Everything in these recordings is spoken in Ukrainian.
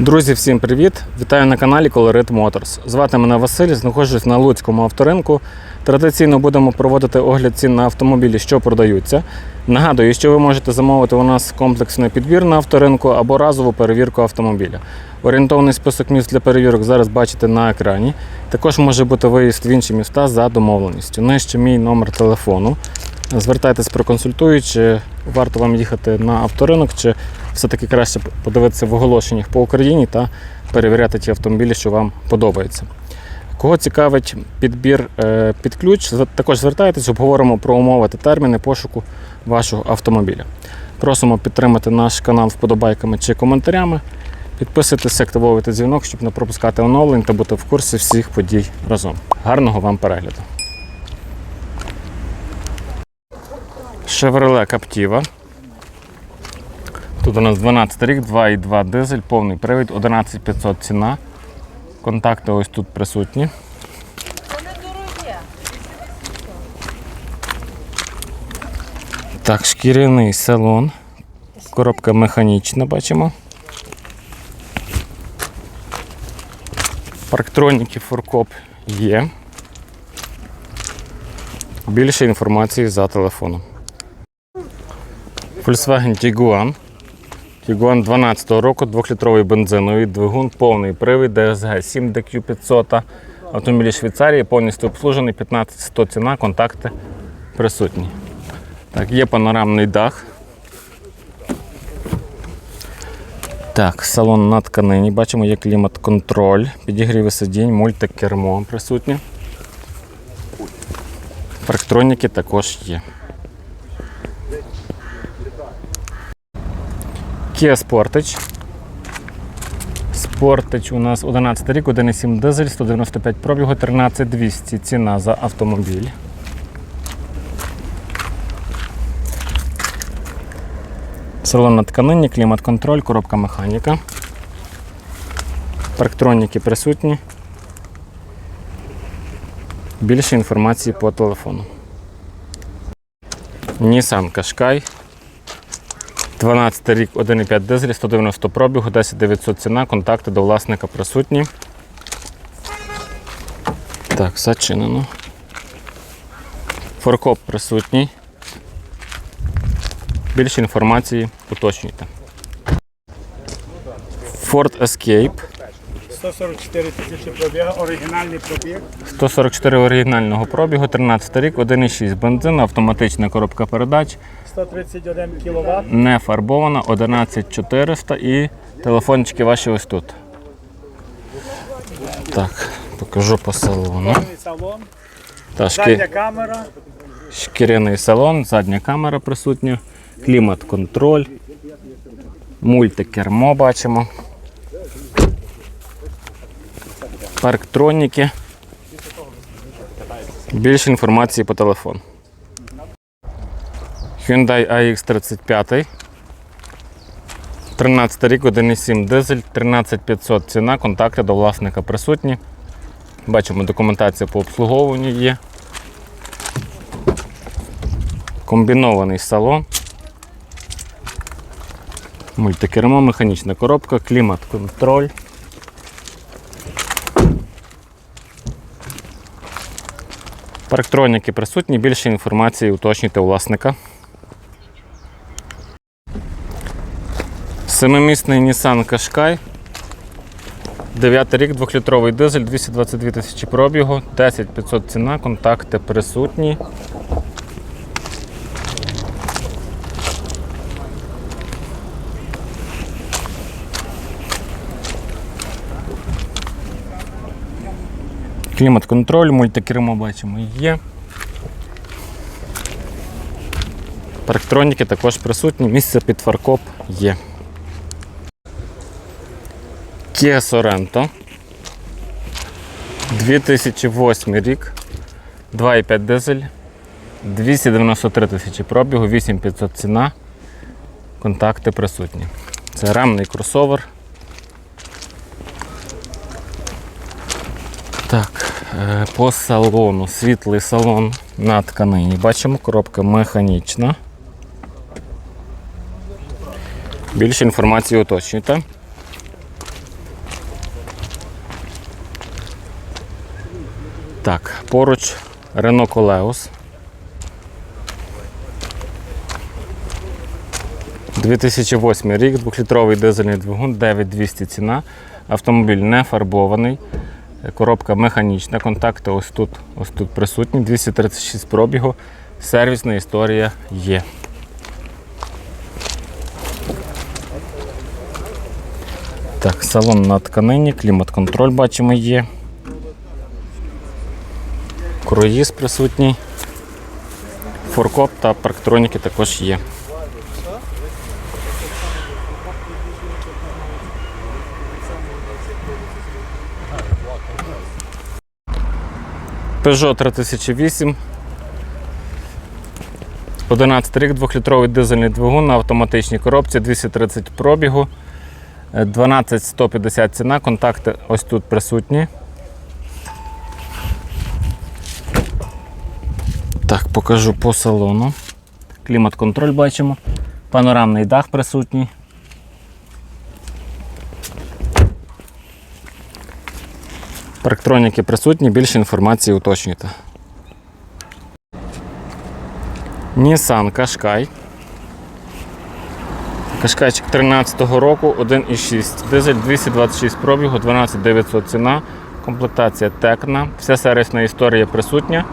Друзі, всім привіт! Вітаю на каналі Colorit Motors. Звати мене Василь, знаходжусь на Луцькому авторинку. Традиційно будемо проводити огляд цін на автомобілі, що продаються. Нагадую, що ви можете замовити у нас комплексний підбір на авторинку або разову перевірку автомобіля. Орієнтовний список міст для перевірок зараз бачите на екрані. Також може бути виїзд в інші міста за домовленістю. Нижче мій номер телефону. Звертайтесь, проконсультую, чи варто вам їхати на авторинок, чи все-таки краще подивитися в оголошеннях по Україні та перевіряти ті автомобілі, що вам подобаються. Кого цікавить підбір е, під ключ, також звертайтесь, обговоримо про умови та терміни пошуку вашого автомобіля. Просимо підтримати наш канал вподобайками чи коментарями. Підписуйтесь, активовуйте дзвінок, щоб не пропускати оновлень та бути в курсі всіх подій разом. Гарного вам перегляду! Chevrolet Captiva. Тут у нас 12 рік, 2,2 дизель, повний привід, 11500 ціна. Контакти ось тут присутні. Так, шкіряний салон. Коробка механічна, бачимо. Парктроніки фуркоп є. Більше інформації за телефоном. Volkswagen Tiguan. Tiguan 12 року, 2-літровий бензиновий двигун, повний привід DSG 7 DQ500. Автомобілі Швейцарії повністю обслужений, 15100 ціна, контакти присутні. Так, є панорамний дах. Так, салон на тканині. Бачимо, є клімат-контроль, підігріви сидінь, мультикермо присутні. Парктроніки також є. Kia Sportage. Sportage у нас 11 рік, 1,7 дизель, 195 пробігу, 13200 ціна за автомобіль. Салон на тканині, клімат-контроль, коробка механіка. Парктроніки присутні. Більше інформації по телефону. Nissan Qashqai. 12 рік, 1,5 дизель, 190 пробігу, 10 900 ціна, контакти до власника присутні. Так, зачинено. Форкоп присутній. Більше інформації уточнюйте. Ford Escape. 144 тисячі пробіга, оригінальний пробіг. 144 оригінального пробігу, 13 рік, 1,6 бензин, автоматична коробка передач, 131 кВт. не фарбована, 11400 і телефончики ваші ось тут. Так, покажу по салону. салон, Та задня шки... камера, шкіряний салон, задня камера присутня, клімат-контроль, мультикермо бачимо. Парктроніки. Більше інформації по телефону. Hyundai AX35. 13 рік, 1,7 дизель, 13500 ціна, контакти до власника присутні. Бачимо, документація по обслуговуванню є. Комбінований салон. Мультикермо, механічна коробка, клімат-контроль. Парктроніки присутні, більше інформації уточнюйте у власника. Семимісний Nissan Qashqai. 9 рік, 2-літровий дизель, 222 тисячі пробігу, 10 500 ціна, контакти присутні. Клімат-контроль, мультикермо бачимо є. Парктроніки також присутні, місце під фаркоп є. Kia Sorento. 2008 рік. 2,5 дизель. 293 тисячі пробігу, 8500 ціна. Контакти присутні. Це рамний кросовер. Так, Е, по салону, світлий салон на тканині. Бачимо, коробка механічна. Більше інформації уточнюйте. Так, поруч Renault Колеус. 2008 рік, двохлітровий дизельний двигун, 9200 ціна. Автомобіль не фарбований. Коробка механічна, контакти ось тут, ось тут присутні, 236 пробігу. Сервісна історія є. Так, салон на тканині, клімат-контроль бачимо є. Круїз присутній. Форкоп та парктроніки також є. Peugeot 3008. 11 рік, 2-літровий дизельний двигун на автоматичній коробці, 230 пробігу, е, 12150 ціна, контакти ось тут присутні. Так, покажу по салону. Клімат-контроль бачимо. Панорамний дах присутній. Парктроніки присутні, більше інформації уточнюйте. Nissan Qashqai. Кашкайчик 13-го року 1,6. Дизель 226 пробігу, 12900 ціна. Комплектація Текна. Вся сервісна історія присутня.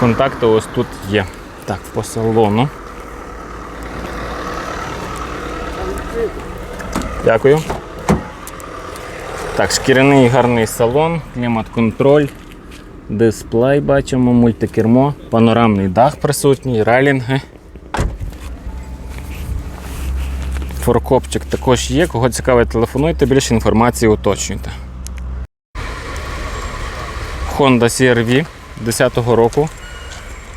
Контакти ось тут є. Так, по салону. Дякую. Так, шкіряний гарний салон, клімат-контроль, дисплей бачимо, мультикермо, панорамний дах присутній, релінги. Форкопчик також є. Кого цікавить, телефонуйте, більше інформації уточнюйте. Honda CR-V 10-го року.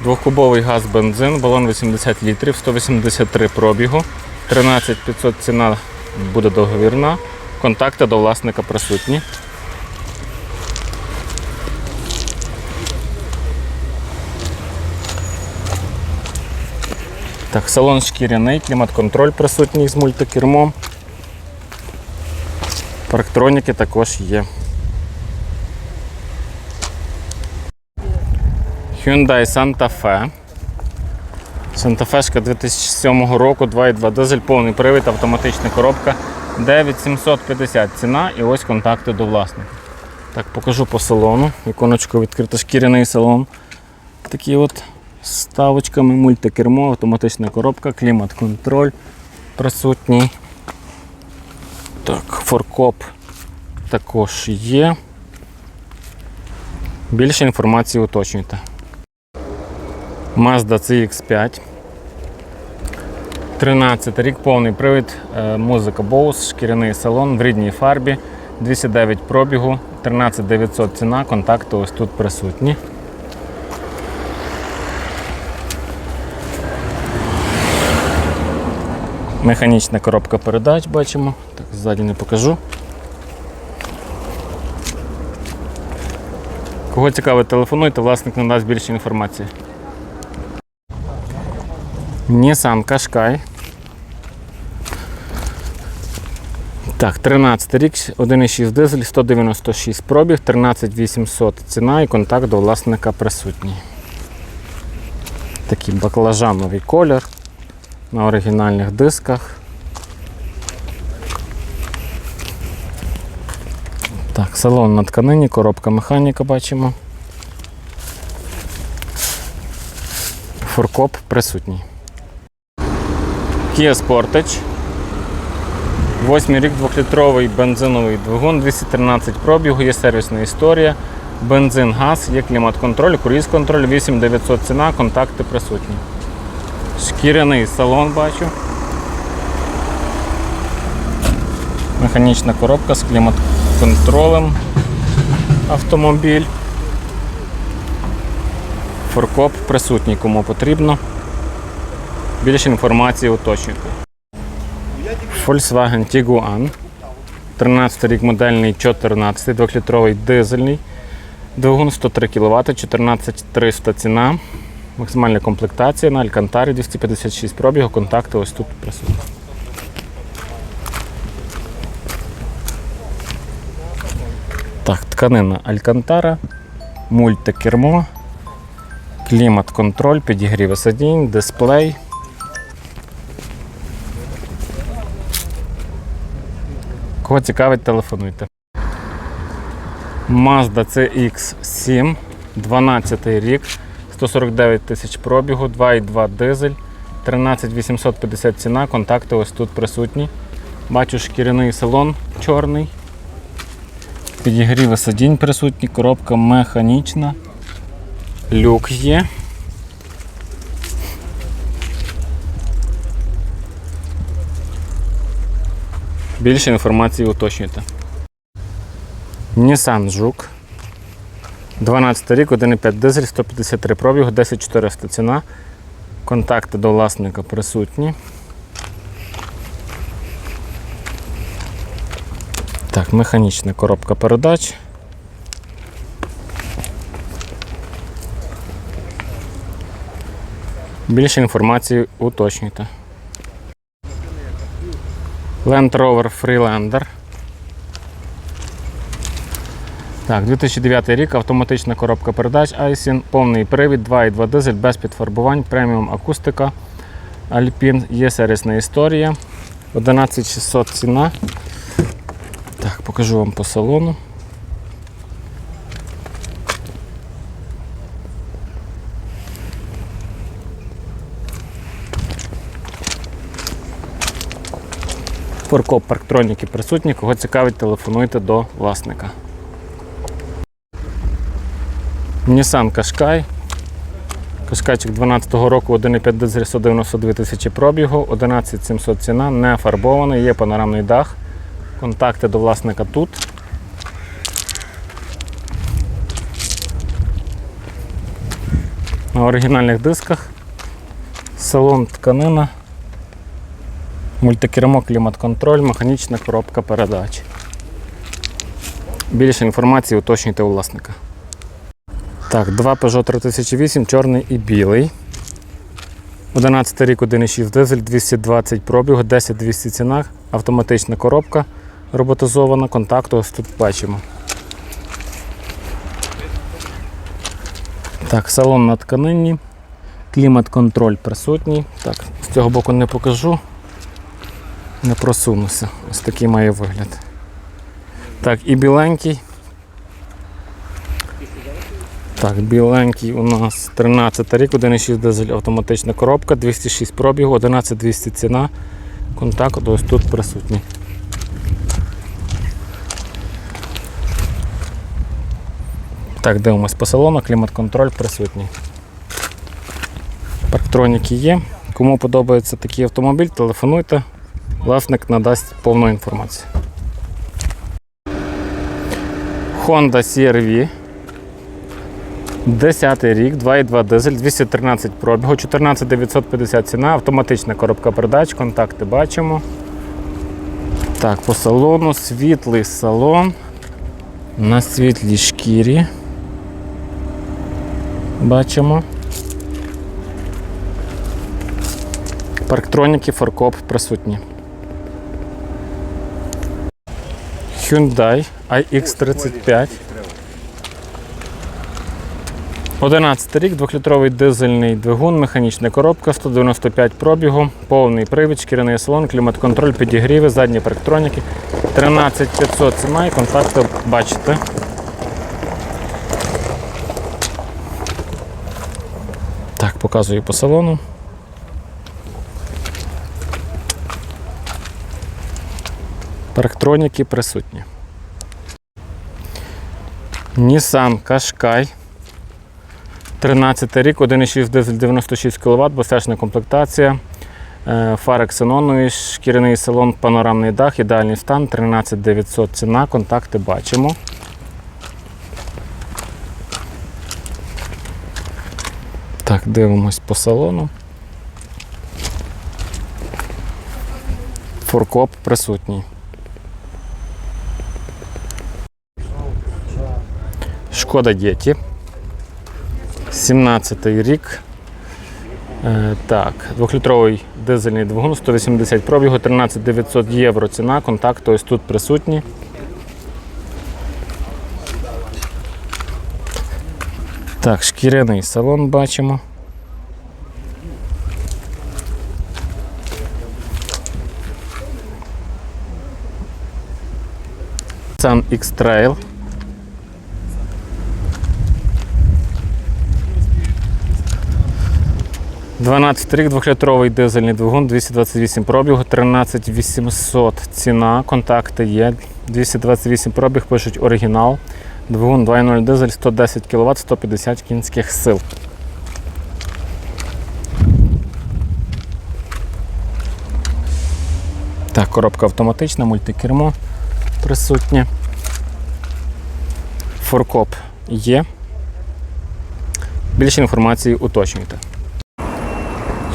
Двохкубовий газ бензин, балон 80 літрів, 183 пробігу, 13500 ціна буде договірна. Контакти до власника присутні. Так, салон шкіряний, клімат-контроль присутній з мультикермом. Парктроніки також є. Hyundai Santa Fe. Santa Fe 2007 року, 2.2 дизель, повний привід, автоматична коробка. 9750 ціна і ось контакти до власника. Так, покажу по салону. Віконечко відкрито шкіряний салон. Такі от ставочками, мультикермо, автоматична коробка, клімат-контроль присутній. Так, форкоп також є. Більше інформації уточнюйте. Mazda CX5. 13 рік, повний привід, е, музика Bose, шкіряний салон в рідній фарбі, 209 пробігу, 13900 ціна, контакти ось тут присутні. Механічна коробка передач бачимо. Так, ззаді не покажу. Кого цікавить, телефонуйте, власник надасть більше інформації. Nissan Qashqai. Так, 13 рік, 1,6 дизель, 196 пробіг, 13800 ціна і контакт до власника присутній. Такий баклажановий колір на оригінальних дисках. Так, салон на тканині, коробка механіка бачимо. Форкоп присутній. Kia Sportage. Восьмий рік 2-літровий бензиновий двигун, 213 пробігу, є сервісна історія. Бензин, газ, є клімат-контроль, круїз-контроль, 8900 ціна, контакти присутні. Шкіряний салон бачу. Механічна коробка з клімат-контролем. Автомобіль. Форкоп присутній, кому потрібно. Більше інформації уточнюйте. Volkswagen Tiguan. 13 рік модельний 14, 2-літровий дизельний. Двигун 103 кВт, 14300 ціна. Максимальна комплектація на Алькантарі 256 пробігу, контакти ось тут присутні. Так, тканина Алькантара, мультикермо, клімат-контроль, підігріви сидінь, дисплей. Кого цікавить, телефонуйте. Mazda CX7, 12 рік, 149 тисяч пробігу, 2,2 дизель, 13 850 ціна, контакти ось тут присутні. Бачу шкіряний салон чорний. Підігріви сидінь присутні, коробка механічна. Люк є. Більше інформації уточнюйте. Nissan Жук. 12 рік, 1,5 дизель, 153 пробігу, 10400 ціна. Контакти до власника присутні. Так, механічна коробка передач. Більше інформації уточнюйте. Land Rover Freelander. Так, 2009 рік, автоматична коробка передач Айсін, повний привід, 2,2 дизель без підфарбувань, преміум акустика. Alpine, є сервісна історія. 11600 ціна. Так, покажу вам по салону. Форкоп парктроніки присутні. Кого цікавить, телефонуйте до власника. Nissan Qashqai. Кашкайчик 12-го року 1,5 дизель 192 тисячі пробігу, 11700 ціна, не фарбований, є панорамний дах. Контакти до власника тут. На оригінальних дисках. Салон тканина. Мультикермо, клімат-контроль, механічна коробка передач. Більше інформації уточнюйте у власника. Так, два Peugeot 3008, чорний і білий. 11 рік, 1,6 дизель, 220 пробігу, 10-200 ціна, автоматична коробка роботизована, контакту ось тут бачимо. Так, салон на тканині, клімат-контроль присутній. Так, з цього боку не покажу, не просунуся. Ось такий має вигляд. Так, і біленький. Так, біленький у нас 13 рік, 1,6 дизель автоматична коробка, 206 пробігу, 11200 ціна. Контакт ось тут присутній. Так, дивимось по салону, клімат-контроль присутній. Парктроніки є. Кому подобається такий автомобіль, телефонуйте. Власник надасть повну інформацію. Honda CR-V. 10 рік, 2,2 дизель, 213 пробігу, 14 950 ціна, автоматична коробка передач, контакти бачимо. Так, по салону, світлий салон. На світлій шкірі. Бачимо. Парктроніки, форкоп присутні. Hyundai iX35. 11 рік, 2-літровий дизельний двигун, механічна коробка, 195 пробігу, повний привід, шкіряний салон, клімат-контроль, підігріви, задні парктроніки. 13500 ціна і контакти бачите. Так, показую по салону. Парктроніки присутні. Nissan Qashqai. 13 рік, 1,6 дизель 96 кВт, безпечна комплектація. Е, Фари ксенонові, шкіряний салон, панорамний дах, ідеальний стан, 13 900 ціна, контакти бачимо. Так, дивимось по салону. Форкоп присутній. Шкода Дєті. 17 рік. Е, так, 2-літровий дизельний двигун, 180 пробігу, 13 900 євро ціна. Контакти ось тут присутні. Так, шкіряний салон бачимо. Sun X-Trail. Дванадцятий рік, двохлітровий дизельний двигун, 228 пробігу, 13800 ціна, контакти є. 228 пробіг, пишуть оригінал. Двигун 2.0 дизель, 110 кВт, 150 кінських сил. Так, коробка автоматична, мультикермо присутнє. Форкоп є. Більше інформації уточнюйте.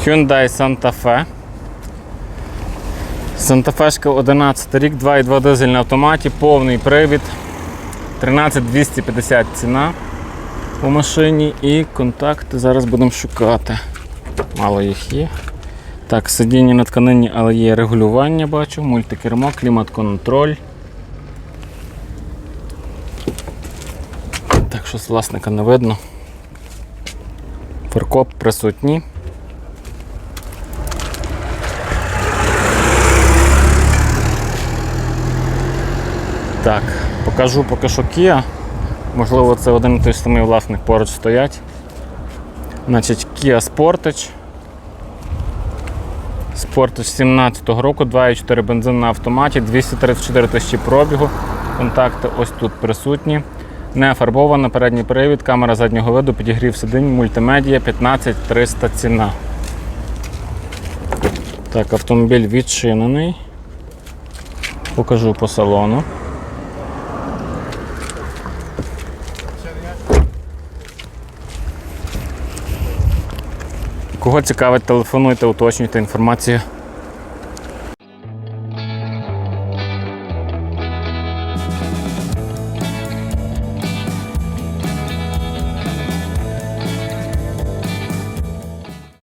Hyundai Santa Fe. Santa Fe 11 рік, 2,2 дизель на автоматі, повний привід. 13250 ціна у машині і контакти зараз будемо шукати. Мало їх є. Так, сидіння на тканині, але є регулювання, бачу, мультикермо, клімат-контроль. Так, щось власника не видно. Фаркоп присутній. Так, покажу поки що Kia. Можливо, це один і той самий власник поруч стоять. Значить, Kia Sportage. Sportage 17-го року, 2,4 бензин на автоматі, 234 тисячі пробігу. Контакти ось тут присутні. Не фарбована, передній привід, камера заднього виду, підігрів сидінь, мультимедія, 15300 ціна. Так, автомобіль відчинений. Покажу по салону. Кого цікавить, телефонуйте, уточнюйте інформацію.